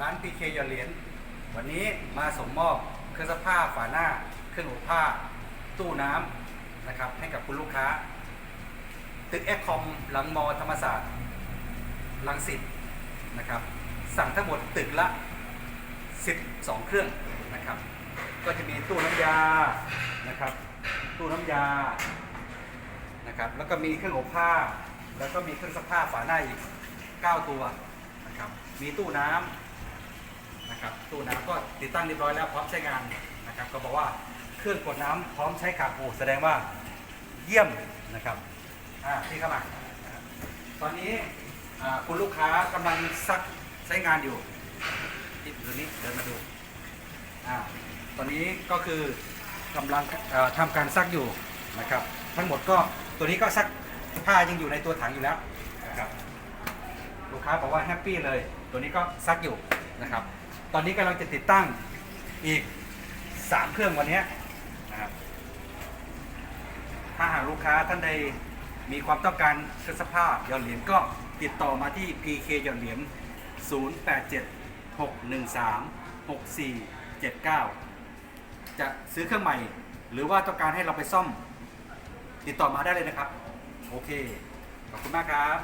ร้าน PK หยอเหรียญวันนี้มาส่งมอบเครื่องซักผ้าฝาหน้า เครื่องอบผ้า ตู้น้ำนะครับ ให้กับคุณลูกค้า ตึกแอคคอมหลังมอธรรมศาสตร์ลังสิตนะครับ สั่งทั้งหมดตึกละ 12 เครื่องนะครับ ก็จะมีตู้น้ำยานะครับ ตู้น้ำยานะครับ แล้วก็มีเครื่องอบผ้า แล้วก็มีเครื่องซักผ้าฝาหน้าอีก 9 ตัวนะครับ มีตู้น้ำ นะครับตู้น้ำก็ติดตั้งเรียบร้อยแล้วพร้อมใช้งานนะครับก็บอกว่าเครื่องกดน้ำพร้อมใช้ขาโอ้แสดงว่าเยี่ยมนะครับอ่าพี่เข้ามาตอนนี้คุณลูกค้ากำลังซักใช้งานอยู่ที่ตัวนี้เดินมาดูอ่าตอนนี้ก็คือกำลังเอ่อทำการซักอยู่นะครับ ทั้งหมดก็ตัวนี้ก็ซักผ้ายังอยู่ในตัวถังอยู่แล้วนะครับลูกค้าบอกว่าแฮปปี้เลย ตัวนี้ก็ซักอยู่นะครับ อนนี้กำลังจะติดตั้งอีก 3 เครื่องวันนี้นะครับถ้าหากลูกค้าท่านใดมีความต้องการเครื่องซักผ้าหยอดเหรียญก็ติดต่อมาที่ PK หยอดเหรียญ087 613 6479 จะซื้อเครื่องใหม่ หรือว่าต้องการให้เราไปซ่อม ติดต่อมาได้เลยนะครับ โอเค ขอบคุณมากครับ